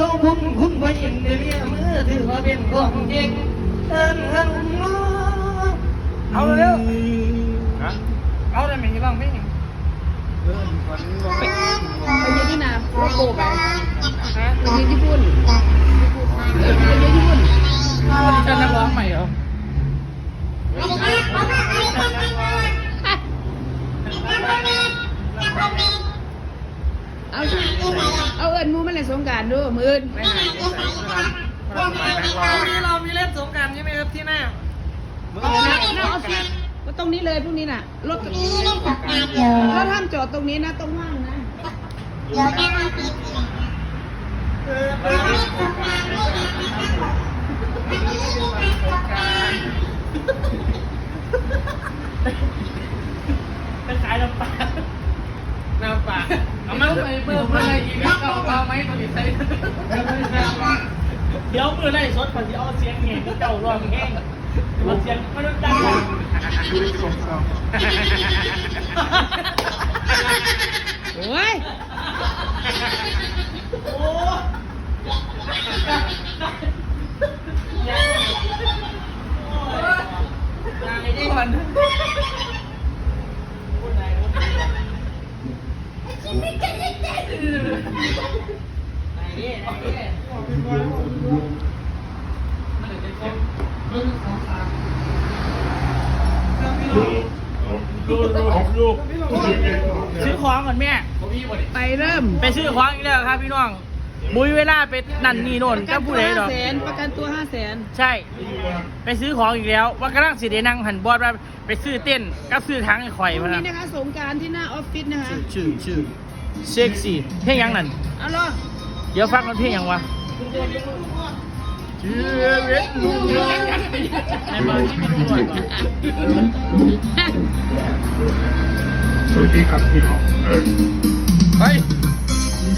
ยินเรียมือถือว่าเป็นของจริงเอิ้นเอิ้นเอาเร็วฮะเอาได้ไหมยี่บ้างไม่เออฝันว่าไปยืนที่นาโลโก้ไปฮะไปยืนญี่ปุ่นไปยืนญี่ปุ่นจะนักร้องใหม่เหรอเอา เอาเอิญมูมาเล่นสงการดูมือนไม่หายไม่ใส่พรุ่งนี้เรามีเล่นสงการใช่ไหมครับที่หน้ามึงหน้าหน้าออฟฟิศก็ตรงนี้เลยพรุ่งนี้น่ะรถรถห้ามจอดตรงนี้นะตรงว่างนะเดี๋ยวแกมาป็น มาไปเบิ่มอะไรอีกแล้วเอาเอาไหมตัวนี้ใส่เดี๋ยวมือไล่สดก่อนที่เอาเสียงเงี้ยเจ้าร้องแห้งมันเสียงมันดังโอ้ยโอ้นายดิก่อน ดูดูดูซื้อของก่อนแม่ ไปเริ่ม ไปซื้อของอีกแล้วครับพี่น้อง มุ้ยเวลาไปนั่นนี่โน่นประก็กันผู้ตัวใดดห้าอก แสนประกันตัวห้าแสนใช่ ไปซื้อของอีกแล้ว ว่ากำลังสิเดนั่งหันบอดว่าไปซื้อเต้นกับซื้อทั้งไอ้ข่อยพรุ่มางนี้นะนะคะสงกรารที่หน้าออฟฟิศนะคะชื่อชื่อเซ็กซี่เพลงยังนั่น เอาล่ะเดี๋ยวฟังมันเพลงยังวะเชื่อเวทลุงน้องในเบอร์ที่ไม่รู้ก่อนสวัสดีครับพี่น้องเออไป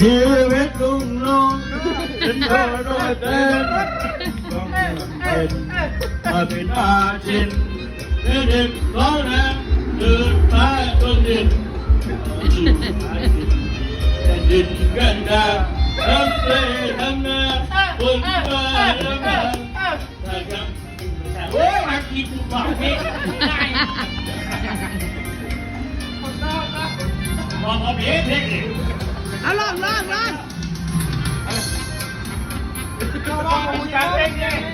ชีวิตลุงน้อง เป็นเธอโดยเต็มต้องเป็นมาเป็นอาชินเด็กร้องแรงเดินไปบนดินดินกันดาทำเลยทำนาบนฟ้าทำนานะครับโอ้ยมากินบอกเพลงได้มองเอาพียงเพียงเอาล่องลอง ล่องการเพลงเนี่ย